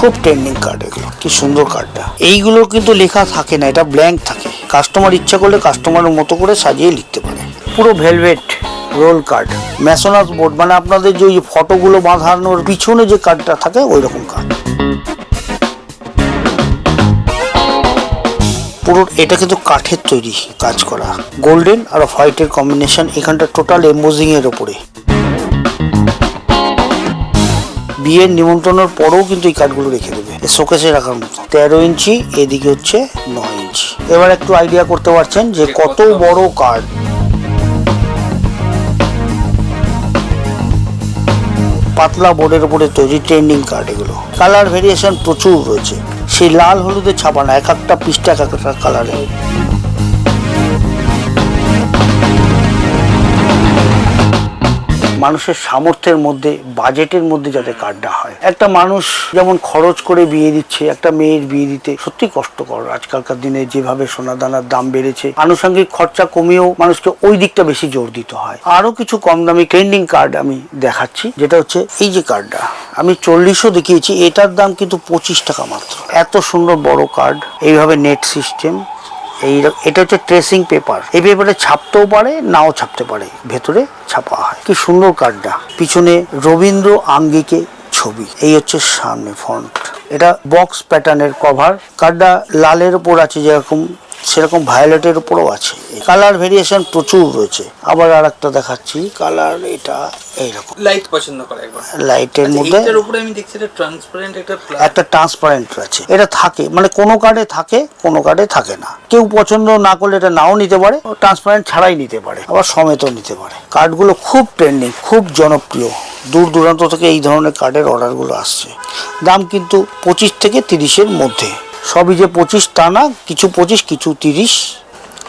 খুব trending card এগুলো, কি সুন্দর কার্ডটা এইগুলো কিন্তু লেখা থাকে না, এটা ব্ল্যাঙ্ক থাকে। কাস্টমার ইচ্ছা করলে কাস্টমারের মতো করে সাজিয়ে লিখতে পারে। পুরো ভেলভেট রোল কার্ড ম্যাসোনাস বোর্ড মানে আপনাদের যে ওই ফটোগুলো বাঁধানোর পিছনে যে কার্ডটা থাকে ওই রকম কার্ড পুরো, এটা কিন্তু কাঠের তৈরি কাজ করা। গোল্ডেন আর হোয়াইটের কম্বিনেশন এখানটা টোটাল এম্বোজিং এর ওপরে। বিয়ের নিমন্ত্রণের পরেও কিন্তু এই কাঠগুলো রেখে দেবে। শোকেসে রাখার মতো। তেরো ইঞ্চি, এদিকে হচ্ছে নয় ইঞ্চি। এবার একটু আইডিয়া করতে পারছেন যে কত বড় কার্ড পাতলা বোর্ডের উপরে তৈরি ট্রেন্ডিং কার্ড এগুলো। কালার ভেরিয়েশন প্রচুর রয়েছে। সেই লাল হলুদে ছাপানো, এক একটা পৃষ্ঠা এক একটা কালারে মানুষের সামর্থ্যের মধ্যে, বাজেটের মধ্যে যাতে কার্ডটা হয়। একটা মানুষ যেমন খরচ করে বিয়ে দিচ্ছে, একটা মেয়ের বিয়ে দিতে সত্যি কষ্টকর। আজকালকার দিনে যেভাবে সোনা দানার দাম বেড়েছে, আনুষঙ্গিক খরচা কমিয়েও মানুষকে ওই দিকটা বেশি জোর দিতে হয়। আরও কিছু কম দামি ট্রেন্ডিং কার্ড আমি দেখাচ্ছি, যেটা হচ্ছে এই যে কার্ডটা। আমি চল্লিশও দেখিয়েছি, এটার দাম কিন্তু পঁচিশ টাকা মাত্র। এত সুন্দর বড় কার্ড, এইভাবে নেট সিস্টেম এই এটা হচ্ছে ট্রেসিং পেপার এই পেপারে ছাপতেও পারে, নাও ছাপতে পারে, ভেতরে ছাপা হয়। কি সুন্দর কার্ডটা পিছনে রবীন্দ্র আঙ্গিকে ছবি। এই হচ্ছে সামনে ফ্রন্ট এটা বক্স প্যাটার্নের কভার কার্ডটা লালের উপর আছে যেরকম সেরকম ভায়োলেটের উপরও আছে। কালার ভেরিয়েশন প্রচুর রয়েছে। আবার আর একটা দেখাচ্ছি। কালার এটা এইরকম। লাইট পছন্দ করে একবার। লাইটের আচ্ছা, মধ্যে এইটার উপরে আমি দেখছি এটা ট্রান্সপারেন্ট একটা একটা ট্রান্সপারেন্ট আছে এটা থাকে। মানে কোনো কার্ডে থাকে কোনো কার্ডে থাকে না। কেউ পছন্দ না করলে এটা নাও নিতে পারে। ট্রান্সপারেন্ট ছাড়াই নিতে পারে। আবার সমেতও নিতে পারে। কার্ডগুলো খুব ট্রেন্ডিং খুব জনপ্রিয়। দূর দূরান্ত থেকে এই ধরনের কার্ডের অর্ডারগুলো আসছে। দাম কিন্তু পঁচিশ থেকে তিরিশের মধ্যে। সবই যে পঁচিশ তা না কিছু পঁচিশ কিছু তিরিশ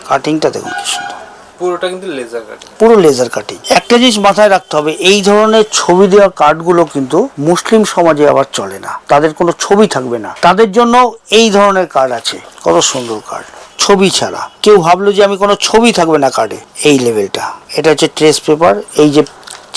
কাটিংটা দেখুন কি সুন্দর। পুরোটা কিন্তু লেজার কাট পুরো লেজার কাটিং একটা জিনিস মাথায় রাখতে হবে এই ধরনের ছবি দেওয়া কার্ডগুলো কিন্তু মুসলিম সমাজে আবার চলে না। তাদের কোনো ছবি থাকবে না। তাদের জন্য এই ধরনের কার্ড আছে। কত সুন্দর কার্ড ছবি ছাড়া। কেউ ভাবলো যে আমি কোনো ছবি থাকবে না কার্ডে এই লেভেলটা এটা হচ্ছে ট্রেস পেপার এই যে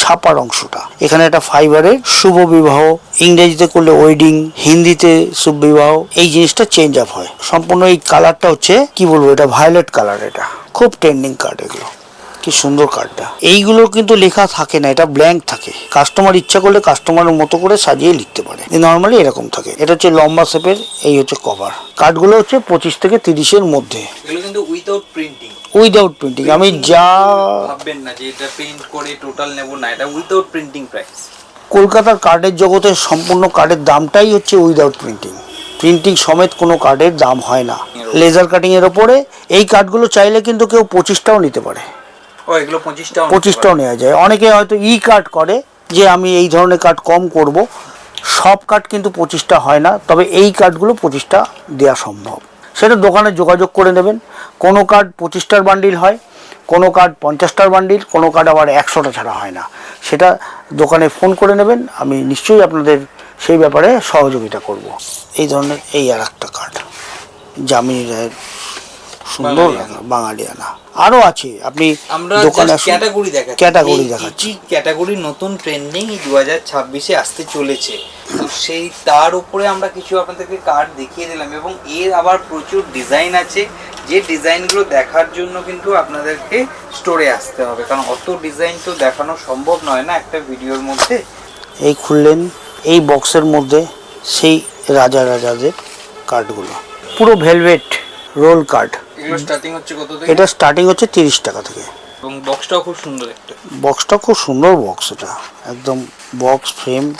ছাপার অংশটা। এখানে একটা ফাইবারের শুভ বিবাহ, ইংরেজিতে করলে ওয়েডিং হিন্দিতে শুভ বিবাহ, এই জিনিসটা চেঞ্জ আপ হয়। সম্পূর্ণ এই কালারটা হচ্ছে, কি বলব, এটা ভায়োলেট কালার এটা। খুব ট্রেন্ডিং কার্ড এগুলো। কি সুন্দর কার্ডটা। এইগুলো কিন্তু লেখা থাকে না এটা ব্ল্যাঙ্ক থাকে। কাস্টমার ইচ্ছা করলে কাস্টমারের মতো করে সাজিয়ে লিখতে পারে। নর্মালি এরকম থাকে। এটা হচ্ছে লম্বা শেপের এই হচ্ছে কভার কার্ডগুলো হচ্ছে পঁচিশ থেকে তিরিশের মধ্যে। কিন্তু উইদাউট প্রিন্টিং উইদাউট প্রিন্টিং আমি যা ভাববেন না যে এটা প্রিন্ট করে টোটাল নেব না এটা উইদাউট প্রিন্টিং প্রাইস কলকাতার কার্ডের জগতে সম্পূর্ণ কার্ডের দামটাই হচ্ছে উইদাউট প্রিন্টিং প্রিন্টিং সমেত কোনো কার্ডের দাম হয় না। লেজার কাটিং এর ওপরে এই কার্ডগুলো চাইলে কিন্তু কেউ পঁচিশটাও নিতে পারে। ও এগুলো পঁচিশটাও পঁচিশটাও নেওয়া যায়। অনেকে হয়তো ই কার্ড করে যে আমি এই ধরনের কার্ড কম করব। সব কার্ড কিন্তু পঁচিশটা হয় না তবে এই কার্ডগুলো পঁচিশটা দেওয়া সম্ভব। সেটা দোকানে যোগাযোগ করে নেবেন। কোনো কার্ড পঁচিশটার বান্ডিল হয় কোনো কার্ড পঞ্চাশটার বান্ডিল কোনো কার্ড আবার একশোটা ছাড়া হয় না। সেটা দোকানে ফোন করে নেবেন আমি নিশ্চয়ই আপনাদের সেই ব্যাপারে সহযোগিতা করব। এই ধরনের এই আর একটা কার্ড জামিনী রায়ের সুন্দর বাঙালিয়ানা। আরও আছে। আপনি আমরা দোকানে ক্যাটাগরি দেখাচ্ছি। ক্যাটাগরি দেখাচ্ছি। ক্যাটাগরি নতুন ট্রেন্ডিং দু হাজার ছাব্বিশে আসতে চলেছে? তো সেই তার উপরে আমরা কিছু আপনাদেরকে কার্ড দেখিয়ে দিলাম এবং এর আবার প্রচুর ডিজাইন আছে। যে ডিজাইনগুলো দেখার জন্য কিন্তু আপনাদেরকে স্টোরে আসতে হবে। কারণ অত ডিজাইন তো দেখানো সম্ভব নয় না একটা ভিডিওর মধ্যে? এই খুললেন এই বক্সের মধ্যে সেই রাজা রাজাদের কার্ডগুলো পুরো ভেলভেট রোল কার্ড এগুলো স্টার্টিং হচ্ছে কত থেকে? এটা স্টার্টিং হচ্ছে তিরিশ টাকা থেকে। এবং বক্সটাও খুব সুন্দর একটা। বক্সটা খুব সুন্দর বক্স এটা। একদম বক্স ফ্রেম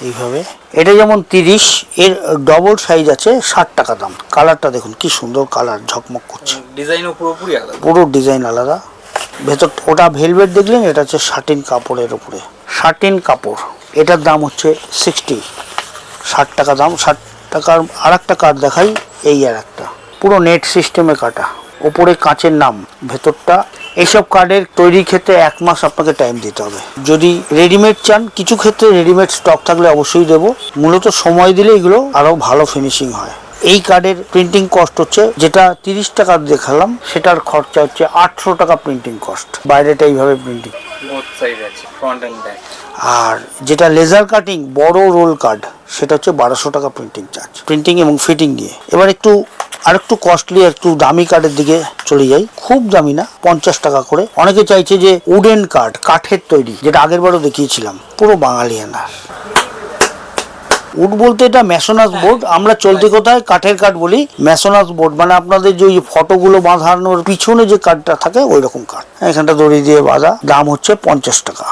এইভাবে। এটা যেমন তিরিশ এর ডবল সাইজ আছে ষাট টাকা দাম। কালারটা দেখুন কি সুন্দর কালার ঝকমক করছে। ডিজাইনও পুরোপুরি আলাদা। পুরো ডিজাইন আলাদা। ভেতর ওটা ভেলভেট দেখলেন এটা হচ্ছে শার্টিন কাপড়ের উপরে। শার্টিন কাপড় এটার দাম হচ্ছে সিক্সটি ষাট টাকা দাম ষাট টাকার আর একটা কার্ড দেখাই এই আর একটা। পুরো নেট সিস্টেমে কাটা। ওপরে কাঁচের নাম ভেতরটা। এইসব কার্ডের তৈরির ক্ষেত্রে এক মাস আপনাকে টাইম দিতে হবে। যদি রেডিমেড চান কিছু ক্ষেত্রে রেডিমেড স্টক থাকলে অবশ্যই দেবো। মূলত সময় দিলে এগুলো আরও ভালো ফিনিশিং হয়। এই কার্ডের প্রিন্টিং কস্ট হচ্ছে যেটা তিরিশ টাকা দেখালাম সেটার খরচা হচ্ছে আটশো টাকা প্রিন্টিং কস্ট বাইরেটা এইভাবে প্রিন্টিং আর যেটা লেজার কাটিং বড় রোল কার্ড সেটা হচ্ছে বারোশো টাকা প্রিন্টিং চার্জ প্রিন্টিং এবং ফিটিং নিয়ে। এবার একটু আর একটু কস্টলি একটু দামি কার্ডের দিকে চলে যাই। খুব দামি না, পঞ্চাশ টাকা করে। অনেকে চাইছে যে উডেন কার্ড কাঠের তৈরি, যেটা আগের বারও দেখিয়েছিলাম, পুরো বাঙালিয়ানার উড বলতে এটা ম্যাসোনাস বোর্ড আমরা চলতি কোথায় কাঠের কাঠ বলি ম্যাসোনাস বোর্ড মানে আপনাদের যে ওই ফটোগুলো বাঁধানোর পিছনে যে কাঠটা থাকে ওই রকম কাঠ এখানটা দড়ি দিয়ে বাঁধা, দাম হচ্ছে পঞ্চাশ টাকা।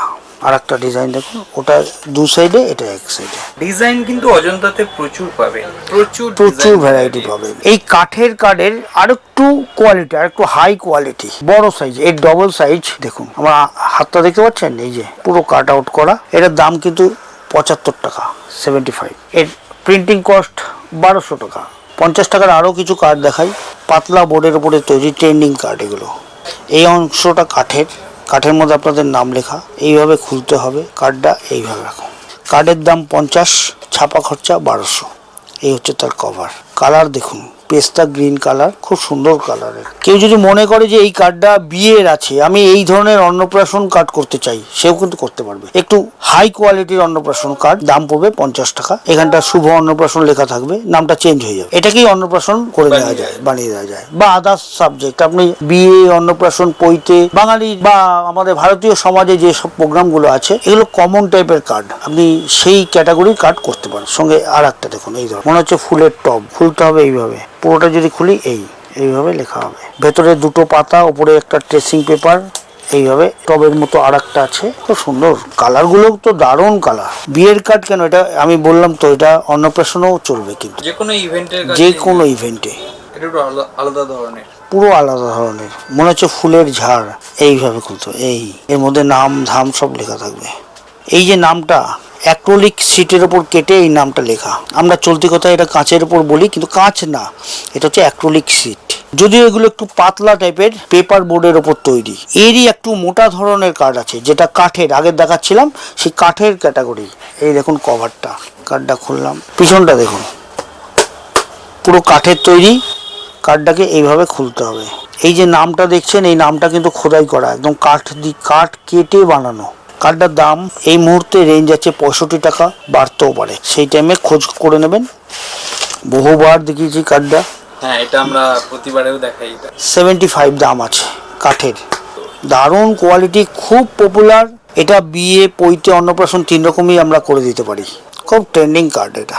আর একটা ডিজাইন দেখুন ওটা দু সাইডে এটা এক সাইডে ডিজাইন কিন্তু অজন্তাতে প্রচুর পাবেন প্রচুর প্রচুর ভ্যারাইটি। পাবেন এই কাঠের কার্ডের আরেকটু কোয়ালিটি আর একটু হাই কোয়ালিটি বড় সাইজ এর ডবল সাইজ দেখুন আমার হাতটা দেখতে পাচ্ছেন? এই যে পুরো কাট আউট করা। এটার দাম কিন্তু পঁচাত্তর টাকা সেভেন্টি ফাইভ এর প্রিন্টিং কস্ট বারোশো টাকা। পঞ্চাশ টাকার আরও কিছু কার্ড দেখাই। পাতলা বোর্ডের উপরে তৈরি ট্রেন্ডিং কার্ড এগুলো। এই অংশটা কাঠের। কাঠের মধ্যে আপনাদের নাম লেখা, এইভাবে খুলতে হবে কার্ডটা এইভাবে রাখুন কার্ডের দাম পঞ্চাশ, ছাপা খরচা বারোশো। এই হচ্ছে তার কভার কালার দেখুন। পেস্তা গ্রিন কালার খুব সুন্দর কালারের কেউ যদি মনে করে যে এই কার্ডটা বিয়ের আছে আমি এই ধরনের অন্নপ্রাশন কার্ড করতে চাই সেও কিন্তু করতে পারবে। একটু হাই কোয়ালিটির অন্নপ্রাশন কার্ড দাম পড়বে পঞ্চাশ টাকা। এখানটা শুভ অন্নপ্রাশন লেখা থাকবে নামটা চেঞ্জ হয়ে যাবে। এটাকেই অন্নপ্রাশন করে দেওয়া যায় বানিয়ে দেওয়া যায়। বা আদার্স সাবজেক্ট আপনি বিয়ে অন্নপ্রাশন পৈতে বাঙালি বা আমাদের ভারতীয় সমাজে যে সব প্রোগ্রামগুলো আছে এগুলো কমন টাইপের কার্ড। আপনি সেই ক্যাটাগরির কার্ড করতে পারেন। সঙ্গে আর একটা দেখুন এই ধরুন। মনে হচ্ছে ফুলের টব খুলতে হবে এইভাবে। পুরোটা যদি খুলি এই এইভাবে লেখা হবে। ভেতরে দুটো পাতা উপরে একটা ট্রেসিং পেপার এইভাবে। টবের মতো আর একটা আছে। খুব সুন্দর। কালারগুলো তো দারুণ কালার। বিয়ের কার্ড কেন? এটা আমি বললাম তো এটা অন্নপ্রাশনও চলবে কিন্তু। যে কোনো ইভেন্টের যে কোনো ইভেন্টে। আলাদা ধরনের। পুরো আলাদা ধরনের। মনে হচ্ছে ফুলের ঝাড়। এইভাবে খুলতো এই এর মধ্যে নাম ধাম সব লেখা থাকবে। এই যে নামটা অ্যাক্রোলিক সিটের ওপর কেটে এই নামটা লেখা। আমরা চলতি কথা এটা কাঁচের ওপর বলি, কিন্তু কাঁচ না, এটা হচ্ছে অ্যাক্রোলিক সিট যদিও এগুলো একটু পাতলা টাইপের পেপার বোর্ডের ওপর তৈরি। এরই একটু মোটা ধরনের কার্ড আছে, যেটা কাঠের আগে দেখাচ্ছিলাম, সেই কাঠের ক্যাটাগরি এই দেখুন কভারটা কার্ডটা খুললাম। পিছনটা দেখুন। পুরো কাঠের তৈরি, কাঠটাকে এইভাবে খুলতে হবে। এই যে নামটা দেখছেন, এই নামটা কিন্তু খোদাই করা, একদম কাঠ দি, কাঠ কেটে বানানো। কাঠটার দাম এই মুহূর্তে রেঞ্জ আছে পঁয়ষট্টি টাকা বাড়তেও পারে। সেই টাইমে খোঁজ করে নেবেন। বহুবার দেখিয়েছি কার্ডটা হ্যাঁ এটা আমরা প্রতিবারেও দেখাই সেভেন্টি ফাইভ দাম আছে কাঠের। দারুণ কোয়ালিটি খুব পপুলার এটা বিয়ে পৈতে অন্নপ্রাশন তিন রকমই আমরা করে দিতে পারি। খুব ট্রেন্ডিং কার্ড এটা।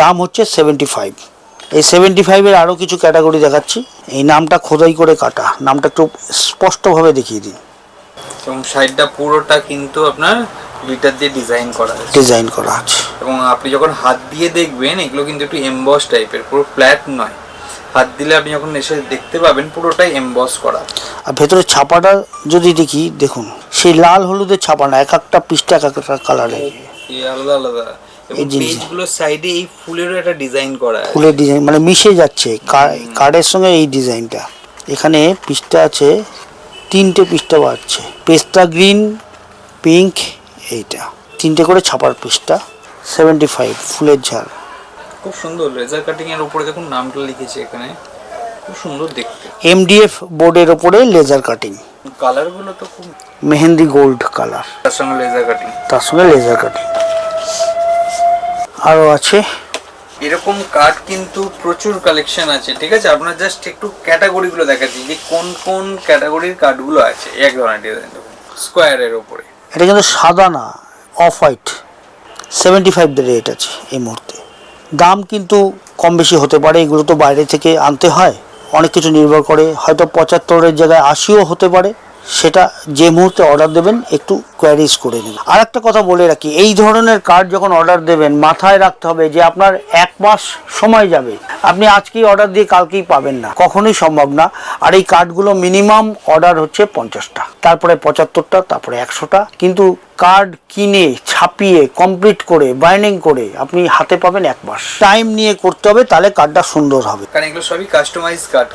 দাম হচ্ছে সেভেন্টি ফাইভ এই সেভেন্টি ফাইভের আরও কিছু ক্যাটাগরি দেখাচ্ছি। এই নামটা খোদাই করে কাটা। নামটা একটু স্পষ্টভাবে দেখিয়ে দিন এবং সাইডটা পুরোটা কিন্তু আপনার লিটার দিয়ে ডিজাইন করা আছে। ডিজাইন করা আছে। এবং আপনি যখন হাত দিয়ে দেখবেন এগুলো কিন্তু একটু এমবস টাইপের পুরো ফ্ল্যাট নয়। হাত দিলে আপনি যখন এসে দেখতে পাবেন পুরোটাই এমবস করা। আর ভেতরে ছাপাটা যদি দেখি দেখুন সেই লাল হলুদের ছাপা না এক একটা পৃষ্ঠা এক একটা কালারে এই আলাদা আলাদা। এবং এই জিনিস- পেজগুলোর সাইডে এই ফুলেরও একটা ডিজাইন করা আছে। ফুলের ডিজাইন মানে মিশে যাচ্ছে কার্ডের সঙ্গে এই ডিজাইনটা এখানে পৃষ্ঠা আছে তিনটে পৃষ্ঠা পাচ্ছে পেস্তা গ্রিন পিঙ্ক এইটা। তিনটে করে ছাপার পৃষ্ঠা সেভেন্টি ফাইভ ফুলের ঝাড়। খুব সুন্দর লেজার কাটিং এর উপরে দেখুন নামটা লিখেছে এখানে। খুব সুন্দর দেখতে। এমডিএফ বোর্ডের ওপরে লেজার কাটিং কালারগুলো তো খুব মেহেন্দি গোল্ড কালার তার সঙ্গে লেজার কাটিং তার সঙ্গে লেজার কাটিং আরও আছে। এরকম কার্ড কিন্তু প্রচুর কালেকশন আছে, ঠিক আছে? আপনার জাস্ট একটু ক্যাটাগরিগুলো দেখাচ্ছি, যে কোন কোন ক্যাটাগরির কার্ডগুলো আছে, এক ধরনের ডিজাইন স্কোয়ারের ওপরে এটা কিন্তু সাদা না off white seventy five rate আছে এই মুহূর্তে। দাম কিন্তু কম বেশি হতে পারে, এগুলো তো বাইরে থেকে আনতে হয়, অনেক কিছু নির্ভর করে, হয়তো পঁচাত্তরের জায়গায় আশিও হতে পারে সেটা যে মুহূর্তে অর্ডার দেবেন, একটু কোয়ারিজ করে নিন আর একটা কথা বলে রাখি, এই ধরনের কার্ড যখন অর্ডার দেবেন, মাথায় রাখতে হবে যে আপনার এক মাস সময় যাবে। আপনি আজকেই অর্ডার দিয়ে কালকেই পাবেন না, কখনোই সম্ভব না। আর এই কার্ডগুলো মিনিমাম অর্ডার হচ্ছে পঞ্চাশটা, তারপরে পঁচাত্তরটা, তারপরে একশোটা। কিন্তু কার্ড কিনে, ছাপিয়ে কমপ্লিট করে বাইন্ডিং করে, আপনি হাতে পাবেন এক মাস। টাইম নিয়ে করতে হবে, তাহলে কার্ডটা সুন্দর হবে। কারণ এগুলো সবই কাস্টমাইজ কার্ড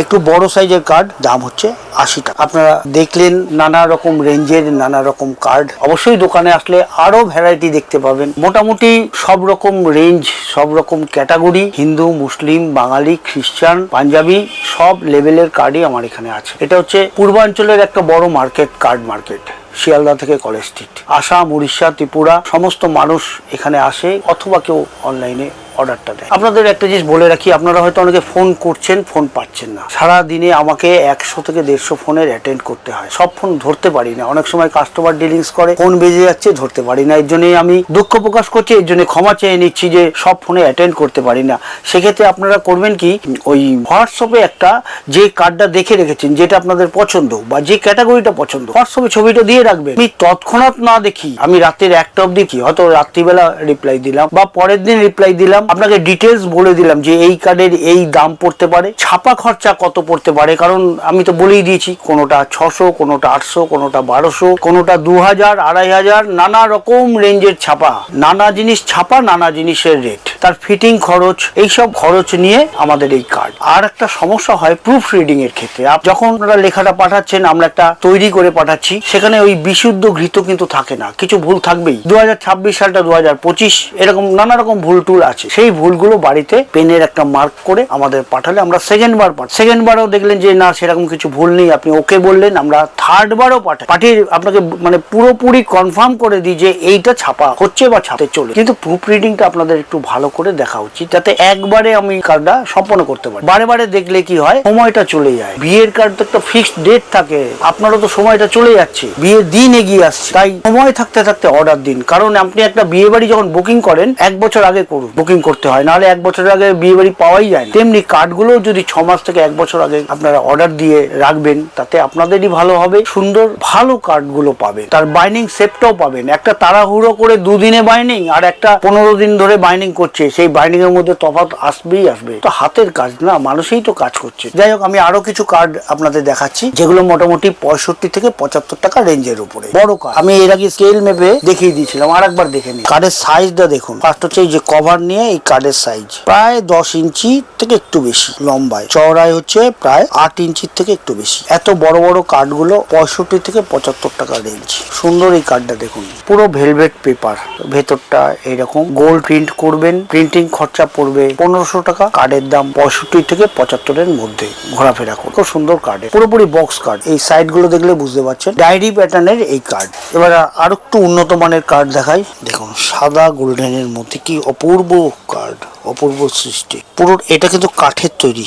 একটু বড় সাইজের কার্ড দাম হচ্ছে আশি টাকা। আপনারা দেখলেন নানা রকম রেঞ্জের নানা রকম কার্ড অবশ্যই দোকানে আসলে আরও ভ্যারাইটি দেখতে পাবেন। মোটামুটি সব রকম রেঞ্জ সব রকম ক্যাটাগরি হিন্দু, মুসলিম, বাঙালি, খ্রিস্টান, পাঞ্জাবি, সব লেভেলের কার্ডই আমার এখানে আছে। এটা হচ্ছে পূর্বাঞ্চলের একটা বড় মার্কেট কার্ড মার্কেট শিয়ালদা থেকে কলেজ স্ট্রিট আসাম, উড়িষ্যা, ত্রিপুরা, সমস্ত মানুষ এখানে আসে, অথবা কেউ অনলাইনে অর্ডারটা দেয়। আপনাদের একটা জিনিস বলে রাখি, আপনারা হয়তো অনেকে ফোন করছেন, ফোন পাচ্ছেন না। সারা দিনে আমাকে একশো থেকে দেড়শো ফোনের অ্যাটেন্ড করতে হয়। সব ফোন ধরতে পারি না। অনেক সময় কাস্টমার ডিলিংস করে, ফোন বেজে যাচ্ছে, ধরতে পারি না। এর জন্যই আমি দুঃখ প্রকাশ করছি, এর জন্য ক্ষমা চেয়ে নিচ্ছি যে সব ফোনে অ্যাটেন্ড করতে পারি না। সেক্ষেত্রে আপনারা করবেন কি, ওই হোয়াটসঅ্যাপে একটা যে কার্ডটা দেখে রেখেছেন, যেটা আপনাদের পছন্দ বা যে ক্যাটাগরিটা পছন্দ হোয়াটসঅ্যাপে ছবিটা দিয়ে রাখবেন। আমি তৎক্ষণাৎ না দেখি, আমি রাতের একটা অবধি কি, হয়তো রাত্রিবেলা রিপ্লাই দিলাম বা পরের দিন রিপ্লাই দিলাম আপনাকে ডিটেলস বলে দিলাম যে এই কার্ডের এই দাম পড়তে পারে, ছাপা খরচা কত পড়তে পারে? কারণ আমি তো বলেই দিয়েছি, কোনোটা ছশো, কোনোটা আটশো, কোনোটা বারোশো, কোনোটা দু হাজার আড়াই হাজার, নানা রকম রেঞ্জের ছাপা। নানা জিনিস ছাপা, নানা জিনিসের রেট তার ফিটিং খরচ, এইসব খরচ নিয়ে আমাদের এই কার্ড আর একটা সমস্যা হয় প্রুফ রিডিং এর ক্ষেত্রে। যখন আপনারা লেখাটা পাঠাচ্ছেন, আমরা একটা তৈরি করে পাঠাচ্ছি, সেখানে ওই বিশুদ্ধ ঘৃত কিন্তু থাকে না। কিছু ভুল থাকবেই। দু হাজার ছাব্বিশ সালটা দু হাজার পঁচিশ, এরকম নানা রকম ভুল টুল আছে। সেই ভুলগুলো বাড়িতে পেনের একটা মার্ক করে আমাদের পাঠালে আমরা সেকেন্ড বার পাঠাই। সেকেন্ড বারও দেখলেন যে, না, সেরকম কিছু ভুল নেই। আপনি ওকে বললেন, আমরা থার্ড বারও পাঠাই। পাঠিয়ে আপনাকে মানে পুরোপুরি কনফার্ম করে দিই যে, এইটা ছাপা হচ্ছে বা ছাপতে চলে কিন্তু প্রুফ রিডিংটা আপনাদের একটু ভালো করে দেখা উচিত, যাতে একবারে আমি কার্ডটা সম্পন্ন করতে পারি। বারে বারে দেখলে কি হয়, সময়টা চলে যায়। বিয়ের কার্ড তো একটা ফিক্সড ডেট থাকে, আপনারও তো সময়টা চলে যাচ্ছে। বিয়ের দিন এগিয়ে আসছে, তাই সময় থাকতে থাকতে অর্ডার দিন। কারণ আপনি একটা বিয়ে বাড়ি যখন বুকিং করেন, এক বছর আগে করুন বুকিং করতে হয়। নাহলে এক বছর আগে বিয়ে বাড়ি পাওয়াই যায় না। তেমনি কার্ডগুলো যদি ছ মাস থেকে এক বছর আগে আপনারা অর্ডার দিয়ে রাখবেন, তাতে আপনাদেরই ভালো হবে। সুন্দর, ভালো কার্ডগুলো পাবেন। তার বাইনিং সেটটাও পাবেন। একটা তাড়াহুড়ো করে দুদিনে বাইনিং আর একটা পনেরো দিন ধরে বাইনিং করছে সেই বাইনিং এর মধ্যে তফাৎ আসবেই আসবে। তো হাতের কাজ না, মানুষই তো কাজ করছে। যাই হোক, আমি আরও কিছু কার্ড আপনাদের দেখাচ্ছি, যেগুলো মোটামুটি পঁয়ষট্টি থেকে পঁচাত্তর টাকা রেঞ্জের উপরে। বড় কার্ড আমি এর আগে স্কেল মেপে দেখিয়ে দিয়েছিলাম আর একবার দেখে নিই কার্ডের সাইজটা দেখুন। ফার্স্ট হচ্ছে এই যে কভার নিয়ে এই কার্ডের সাইজ প্রায় দশ ইঞ্চি থেকে একটু বেশি লম্বায়। চওড়ায় হচ্ছে প্রায় আট ইঞ্চির থেকে একটু বেশি। এত বড় বড় কার্ডগুলো পঁয়ষট্টি থেকে পঁচাত্তর টাকা রেঞ্জ সুন্দর এই কার্ডটা দেখুন। পুরো ভেলভেট পেপার ভেতরটা এরকম গোল্ড প্রিন্ট করবেন প্রিন্টিং খরচা পড়বে পনেরোশো টাকা। কার্ডের দাম পঁয়ষট্টি থেকে পঁচাত্তরের মধ্যে। ঘোরাফেরা করুন। খুব সুন্দর কার্ড পুরোপুরি বক্স কার্ড এই সাইডগুলো দেখলে বুঝতে পারছেন। ডায়েরি প্যাটার্নের এই কার্ড এবার আর একটু উন্নত মানের কার্ড দেখাই। দেখুন, সাদা গোল্ডেনের মধ্যে কি অপূর্ব কার্ড অপূর্ব সৃষ্টি। পুরো এটা কিন্তু কাঠের তৈরি।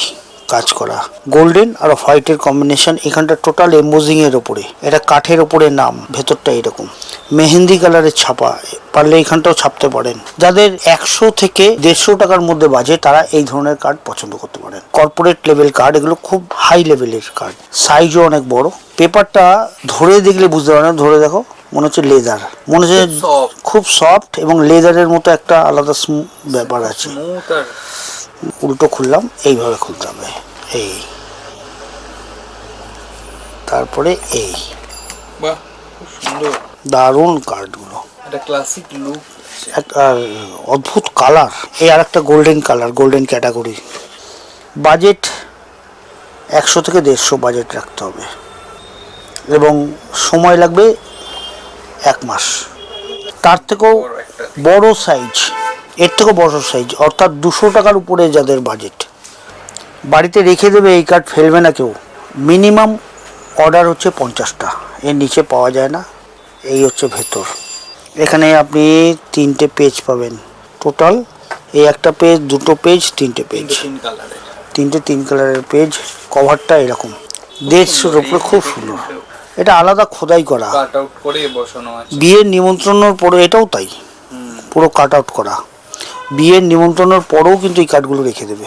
কাজ করা। গোল্ডেন আর হোয়াইটের কম্বিনেশন এখানটা টোটাল এম্বোজিং এর ওপরে এটা কাঠের ওপরে নাম ভেতরটা এরকম। মেহেন্দি কালারের ছাপা পারলে এখানটাও ছাপতে পারেন। যাদের একশো থেকে দেড়শো টাকার মধ্যে বাজে তারা এই ধরনের কার্ড পছন্দ করতে পারেন। কর্পোরেট লেভেল কার্ড এগুলো খুব হাই লেভেলের কার্ড সাইজও অনেক বড়। পেপারটা ধরে দেখলে বুঝতে পারেন ধরে দেখো মনে হচ্ছে লেদার মনে হচ্ছে খুব সফট এবং লেদারের মতো একটা আলাদা স্মুথ ব্যাপার আছে। উল্টো খুললাম এইভাবে খুলতে হবে। এই। তারপরে এই। বাহ সুন্দর। দারুণ কার্ডগুলো। একটা ক্লাসিক লুক একটা অদ্ভুত কালার এই আর একটা golden colour golden category budget একশো থেকে দেড়শো বাজেট রাখতে হবে। এবং সময় লাগবে এক মাস। তার থেকেও বড় সাইজ এর থেকেও বড় সাইজ অর্থাৎ দুশো টাকার উপরে যাদের বাজেট বাড়িতে রেখে দেবে এই কার্ড ফেলবে না কেউ। মিনিমাম অর্ডার হচ্ছে পঞ্চাশটা। এর নিচে পাওয়া যায় না। এই হচ্ছে ভেতর। এখানে আপনি তিনটে পেজ পাবেন। টোটাল এই একটা পেজ দুটো পেজ তিনটে পেজ তিনটে তিন কালারের পেজ কভারটা এরকম। দেড়শোর উপরে খুব সুন্দর। এটা আলাদা খোদাই করা। বিয়ের নিমন্ত্রণের পরে এটাও তাই। পুরো কাট আউট করা। বিয়ের নিমন্ত্রণের পরেও কিন্তু এই কার্ডগুলো রেখে দেবে।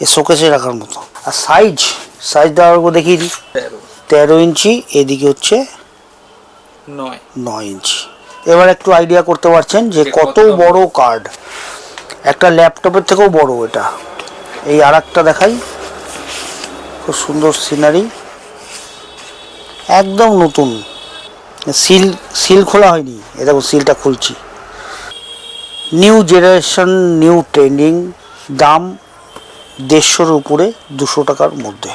এ শোকেসে রাখার মতো। আর সাইজ সাইজ দেওয়ার দেখিয়ে দিই। তেরো। ইঞ্চি এদিকে হচ্ছে নয়। নয় ইঞ্চি। এবার একটু আইডিয়া করতে পারছেন যে যে কত বড় কার্ড একটা ল্যাপটপের থেকেও বড় এটা। এই আর একটা দেখাই। খুব সুন্দর সিনারি একদম নতুন। সিল সিল খোলা হয়নি। এ দেখো সিলটা খুলছি। নিউ জেনারেশন নিউ ট্রেন্ডিং দাম দেড়শোর উপরে দুশো টাকার মধ্যে।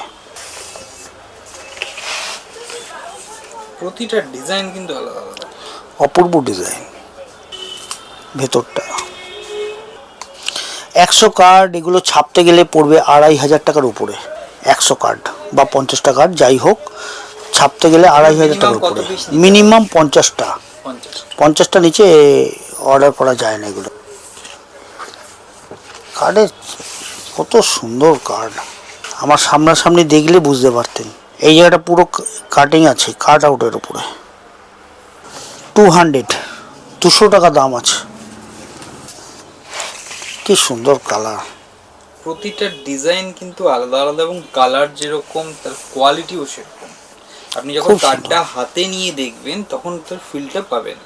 প্রতিটা ডিজাইন কিন্তু আলাদা আলাদা। অপূর্ব ডিজাইন। ভেতরটা। একশো কার্ড এগুলো ছাপতে গেলে পড়বে আড়াই হাজার টাকার উপরে। একশো কার্ড বা পঞ্চাশটা কার্ড যাই হোক ছাপতে গেলে আড়াই হাজার টাকার উপরে? মিনিমাম পঞ্চাশটা। পঞ্চাশ পঞ্চাশটা নিচে অর্ডার করা যায় না এগুলো। কার্ডের কত সুন্দর কার্ড আমার সামনাসামনি দেখলে বুঝতে পারতেন। এই জায়গাটা পুরো কাটিং আছে কাট আউটের উপরে। টু হান্ড্রেড দুশো টাকা দাম আছে। কি সুন্দর কালার প্রতিটা ডিজাইন কিন্তু আলাদা আলাদা এবং কালার যেরকম তার কোয়ালিটিও সেরকম। আপনি যখন কার্ডটা হাতে নিয়ে দেখবেন তখন তার ফিলটা পাবেন।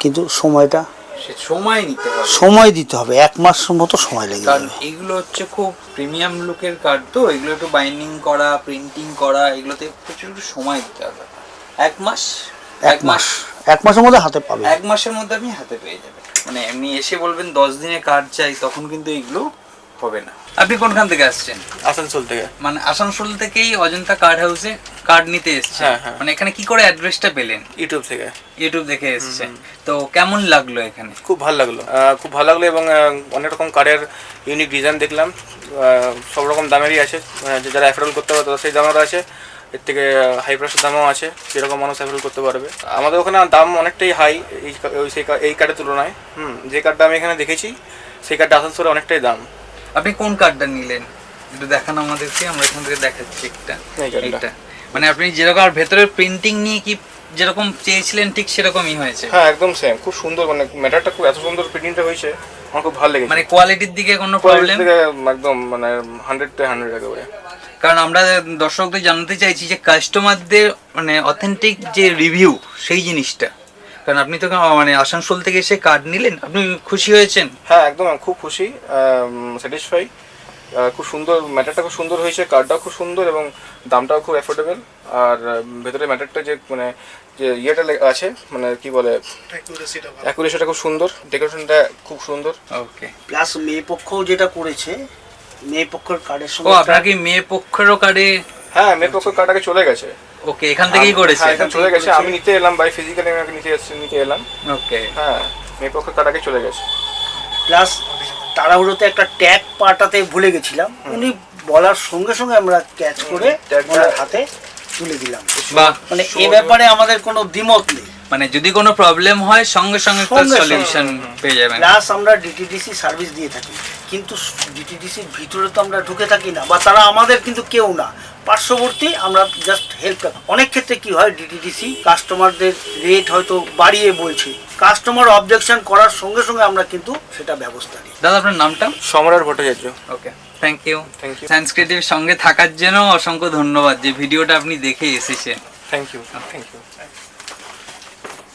কিন্তু সময়টা সময় নিতে হবে। সময় দিতে হবে এক মাস মতো সময় লেগে কারণ যাবে। এগুলো হচ্ছে খুব প্রিমিয়াম লুকের কার্ড তো এগুলো একটু বাইন্ডিং করা প্রিন্টিং করা এগুলোতে প্রচুর একটু সময় দিতে হবে। এক মাস? এক মাস। এক মাসের মধ্যে হাতে পাবে। এক মাসের মধ্যে আপনি হাতে পেয়ে যাবে মানে এমনি এসে বলবেন দশ দিনে কার্ড চাই তখন কিন্তু এগুলো হবে না। আপনি কোনখান থেকে আসছেন? আসানসোল থেকে। মানে আসানসোল থেকেই অজন্তা কার্ড হাউসে কার্ড নিতে এসছে হ্যাঁ, হ্যাঁ। মানে এখানে কি করে অ্যাড্রেসটা পেলেন? ইউটিউব থেকে। ইউটিউব দেখে এসছেন তো কেমন লাগল এখানে? খুব ভালো লাগল। খুব ভালো লাগল এবং অনেক রকম কার্ডের ইউনিক ডিজাইন দেখলাম। সব রকম দামেরই আছে। যে যারা অ্যাফোর্ডেবল করতে পারে তাদের সেই দামেরও আছে। এর থেকে হাই প্রাইসের দামও আছে। যেরকম মানুষ অ্যাফোর্ড করতে পারবে। আমাদের ওখানে দাম অনেকটাই হাই এই সেই এই কার্ডের তুলনায়। হুম যে কার্ডটা আমি এখানে দেখেছি সেই কার্ডটা আসানসোলে অনেকটাই দাম। আপনি কোন কার্ডটা নিলেন? একটু দেখান আমাদেরকে আমরা এখান থেকে দেখাচ্ছি একটা। এই এইটা। মানে আপনি যেরকম আর ভেতরের প্রিন্টিং নিয়ে কি যেরকম চেয়েছিলেন ঠিক সেরকমই হয়েছে? হ্যাঁ একদম সেম খুব সুন্দর মানে ম্যাটারটা খুব এত সুন্দর প্রিন্টিংটা হয়েছে। আমার খুব ভালো লেগেছে। মানে কোয়ালিটির দিকে কোনো প্রবলেম একদম মানে হান্ড্রেড টু হান্ড্রেড একেবারে। কারণ আমরা দর্শকদের জানাতে চাইছি যে কাস্টমারদের মানে অথেন্টিক যে রিভিউ সেই জিনিসটা। কারণ আপনি তো মানে আসানসোল থেকে এসে কার্ড নিলেন আপনি খুশি হয়েছেন? হ্যাঁ একদম খুব খুশি স্যাটিসফাই খুব সুন্দর ম্যাটারটা খুব সুন্দর হয়েছে কার্ডটাও খুব সুন্দর এবং দামটাও খুব অ্যাফোর্ডেবল আর ভেতরে ম্যাটারটা যে মানে যে ইয়েটা লে- আছে মানে কি বলে অ্যাকুরেশনটা খুব সুন্দর ডেকোরেশনটা খুব সুন্দর। ওকে প্লাস মেয়ে পক্ষ যেটা করেছে মেয়ে পক্ষের কার্ডের ও আপনার কি মেয়ে পক্ষেরও কার্ডে হ্যাঁ মেয়ে পক্ষ কার্ডটাকে চলে গেছে। ওকে এখান থেকেই করেছে। হ্যাঁ, চলে গেছে। আমি নিতে এলাম বাই ফিজিক্যালি আমি নিতে এসেছি নিতে এলাম। ওকে। হ্যাঁ মেয়ে পক্ষ কার্ডটাকে চলে গেছে। প্লাস তাড়াহুড়োতে একটা ট্যাগ পাঠাতে ভুলে গেছিলাম। উনি বলার সঙ্গে সঙ্গে আমরা ক্যাচ করে ওনার হাতে তুলে দিলাম। বাহ। মানে এ ব্যাপারে আমাদের কোনো দ্বিমত নেই। মানে যদি কোনো প্রবলেম হয় সঙ্গে সঙ্গে তার সঙ্গে সঙ্গে। সলিউশন পেয়ে যাবেন। প্লাস আমরা ডিটিডিসি সার্ভিস দিয়ে থাকি। কিন্তু ডিটিডিসির ভিতরে তো আমরা ঢুকে থাকি না বা তারা আমাদের কিন্তু কেউ না। পার্শ্ববর্তী আমরা জাস্ট হেল্প অনেক ক্ষেত্রে কি হয় ডিটিডিসি কাস্টমারদের রেট হয়তো বাড়িয়ে বলছে। কাস্টমার অবজেকশন করার সঙ্গে সঙ্গে আমরা কিন্তু সেটা ব্যবস্থা নিই। দাদা আপনার নামটা? সমরার Bhattacharya. Okay thank you Thank you. সানস্ক্রিটিভ সঙ্গে থাকার জন্য অসংখ্য ধন্যবাদ যে ভিডিওটা আপনি দেখে এসেছেন। থ্যাংক ইউ থ্যাংক ইউ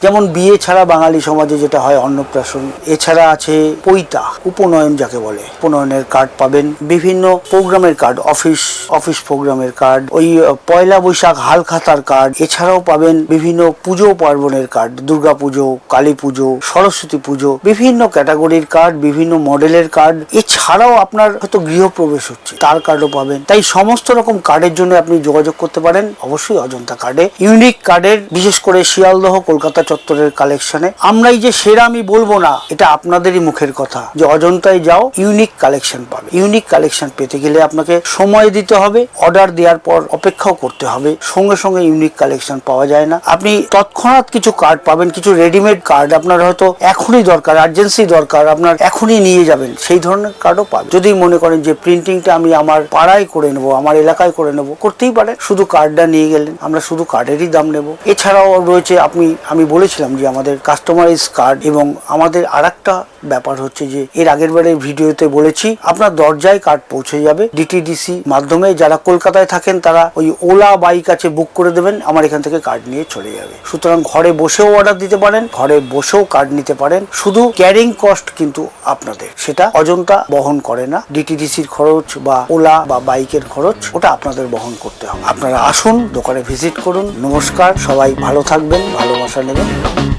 যেমন বিয়ে ছাড়া বাঙালি সমাজে যেটা হয় অন্নপ্রাশন, এছাড়া আছে পৈতা, উপনয়ন যাকে বলে। উপনয়নের কার্ড পাবেন। বিভিন্ন প্রোগ্রামের কার্ড অফিস অফিস প্রোগ্রামের কার্ড ওই পয়লা বৈশাখ হালখাতার কার্ড এছাড়াও পাবেন বিভিন্ন পুজো পার্বণের কার্ড দুর্গা পুজো, কালী পুজো, সরস্বতী পুজো, বিভিন্ন ক্যাটাগরির কার্ড বিভিন্ন মডেলের কার্ড এছাড়াও আপনার হয়তো গৃহপ্রবেশ হচ্ছে, তার কার্ডও পাবেন। তাই সমস্ত রকম কার্ডের জন্য আপনি যোগাযোগ করতে পারেন, অবশ্যই অজন্তা কার্ডে ইউনিক কার্ডের বিশেষ করে শিয়ালদহ, কলকাতা চত্বরের কালেকশনে আমরা এই যে সেরা আমি বলব না, এটা আপনাদেরই মুখের কথা। যে অজন্তায় যাও ইউনিক কালেকশন পাবে। ইউনিক কালেকশন পেতে গেলে আপনাকে সময় দিতে হবে অর্ডার দেওয়ার পর অপেক্ষাও করতে হবে। সঙ্গে সঙ্গে ইউনিক কালেকশন পাওয়া যায় না। আপনি তৎক্ষণাৎ কিছু কার্ড পাবেন, কিছু রেডিমেড কার্ড আপনার হয়তো এখনই দরকার আর্জেন্সি দরকার, আপনার এখনই নিয়ে যাবেন। সেই ধরনের কার্ডও পাবেন। যদি মনে করেন যে প্রিন্টিংটা আমি আমার পাড়ায় করে নেব, আমার এলাকায় করে নেব, করতেই পারে শুধু কার্ডটা নিয়ে গেলেন, আমরা শুধু কার্ডেরই দাম নেব। এছাড়াও রয়েছে আপনি, আমি বলেছিলাম যে আমাদের কাস্টমারাইজ কার্ড এবং আমাদের আর ব্যাপার হচ্ছে যে, এর আগের বারের ভিডিওতে বলেছি, আপনার দরজায় কার্ড পৌঁছে যাবে। ডিটিডিসি মাধ্যমে যারা কলকাতায় থাকেন, তারা ওই ওলা বাইক আছে বুক করে দেবেন, আমার এখান থেকে কার্ড নিয়ে চলে যাবে। সুতরাং ঘরে বসেও অর্ডার দিতে পারেন, ঘরে বসেও কার্ড নিতে পারেন। শুধু ক্যারিং কস্ট কিন্তু আপনাদের, সেটা অজন্তা বহন করে না। ডিটিডিসির খরচ বা ওলা বা বাইকের খরচ, ওটা আপনাদের বহন করতে হবে। আপনারা আসুন, দোকানে ভিজিট করুন। নমস্কার, সবাই ভালো থাকবেন, ভালোবাসা নেবেন।